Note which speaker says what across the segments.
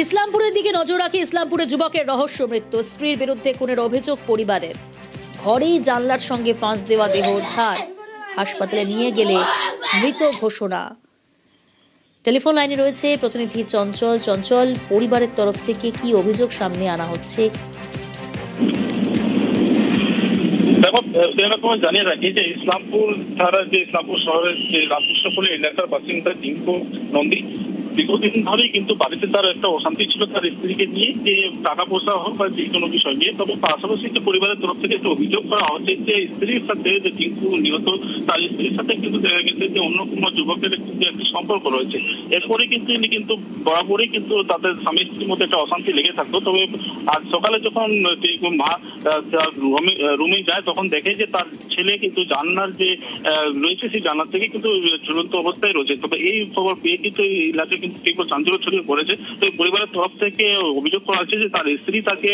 Speaker 1: ইসলামপুরের দিকে নজর রাখে ইসলামপুরে যুবকের রহস্য মৃত্যু, স্ত্রীর বিরুদ্ধে খুনের অভিযোগ পরিবারের। ঘরেই জানলার সঙ্গে ফাঁস দেওয়া দেহ উদ্ধার, হাসপাতালে নিয়ে গেলে মৃত ঘোষণা। টেলিফোন লাইনে রয়েছে প্রতিনিধি চঞ্চল। চঞ্চল, পরিবারের তরফ থেকে কি অভিযোগ সামনে আনা হচ্ছে?
Speaker 2: দেখো সেরকম জানিয়ে রাখি যে ইসলামপুর থানার যে ইসলামপুর শহরের যে রামকৃষ্ণপুর এলাকার বাসিন্দা টিঙ্কু নন্দী দীর্ঘদিন ধরেই কিন্তু বাড়িতে তার একটা অশান্তি ছিল তার স্ত্রীকে নিয়ে, যে টাকা পয়সা হোক বা যে কোনো বিষয় নিয়ে। তবে পাশাপাশি যে পরিবারের তরফ থেকে একটা অভিযোগ করা হচ্ছে যে স্ত্রীর সাথে যে টিঙ্কু নিহত, তার স্ত্রীর সাথে কিন্তু দেখা গেছে যে অন্য কোনো যুবকের একটি সম্পর্ক রয়েছে। এরপরে কিন্তু ইনি কিন্তু বরাবরই কিন্তু তাদের স্বামী স্ত্রীর মধ্যে একটা অশান্তি লেগে থাকতো। তবে আজ সকালে যখন টিঙ্কু মা তার রুমে রুমে যায়, তখন দেখে যে তার ছেলে কিন্তু জান্নার যে রয়েছে সেই জান্নার থেকে কিন্তু ঝুলন্ত অবস্থায় রয়েছে। তবে এই খবর পেয়ে কিন্তু এই এলাকায় কিন্তু তীব্র চাঞ্চল্য ছড়িয়ে পড়েছে তো এই পরিবারের তরফ থেকে অভিযোগ করা হচ্ছে যে তার স্ত্রী তাকে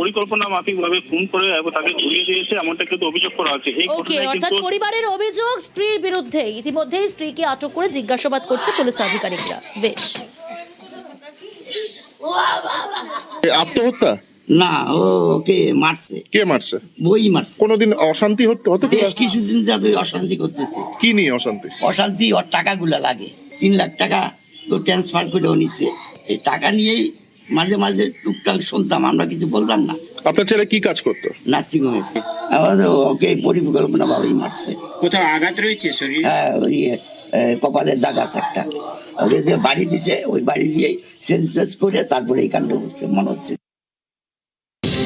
Speaker 2: পরিকল্পনা মাফিক ভাবে খুন করে এবং তাকে ঝুলিয়ে দিয়েছে এমনটা কিন্তু অভিযোগ করা হচ্ছে। এই
Speaker 1: অর্থাৎ পরিবারের অভিযোগ স্ত্রীর বিরুদ্ধে। ইতিমধ্যেই স্ত্রীকে আটক করে জিজ্ঞাসাবাদ করছে পুলিশ আধিকারিকরা। বেশ।
Speaker 3: আত্মহত্যা?
Speaker 4: না ও ওকে মারছে।
Speaker 3: কে মারছে?
Speaker 4: বই মারছে।
Speaker 3: কোনোদিন অশান্তি হতো?
Speaker 4: বেশ কিছুদিন যাতে অশান্তি করতেছে।
Speaker 3: কি নিয়ে অশান্তি?
Speaker 4: অশান্তি ওর টাকাগুলো লাগে। তিন লাখ টাকা তো ট্রান্সফার করে নিচ্ছে এই টাকা নিয়েই মাঝে মাঝে টুকটাক শুনতাম আমরা কিছু বলতাম না।
Speaker 3: আপনার ছেলে কি কাজ করতো?
Speaker 4: নার্সিং হোমে আমাদের ওকে পরিকল্পনা ভাবেই মারছে।
Speaker 5: কোথাও আঘাত রয়েছে শরীর?
Speaker 4: হ্যাঁ কপালের দাগ আছে একটা। ওকে যে বাড়ি দিছে ওই বাড়ি দিয়েই সেন্সেস করে তারপরে এই কাণ্ড করছে মনে হচ্ছে।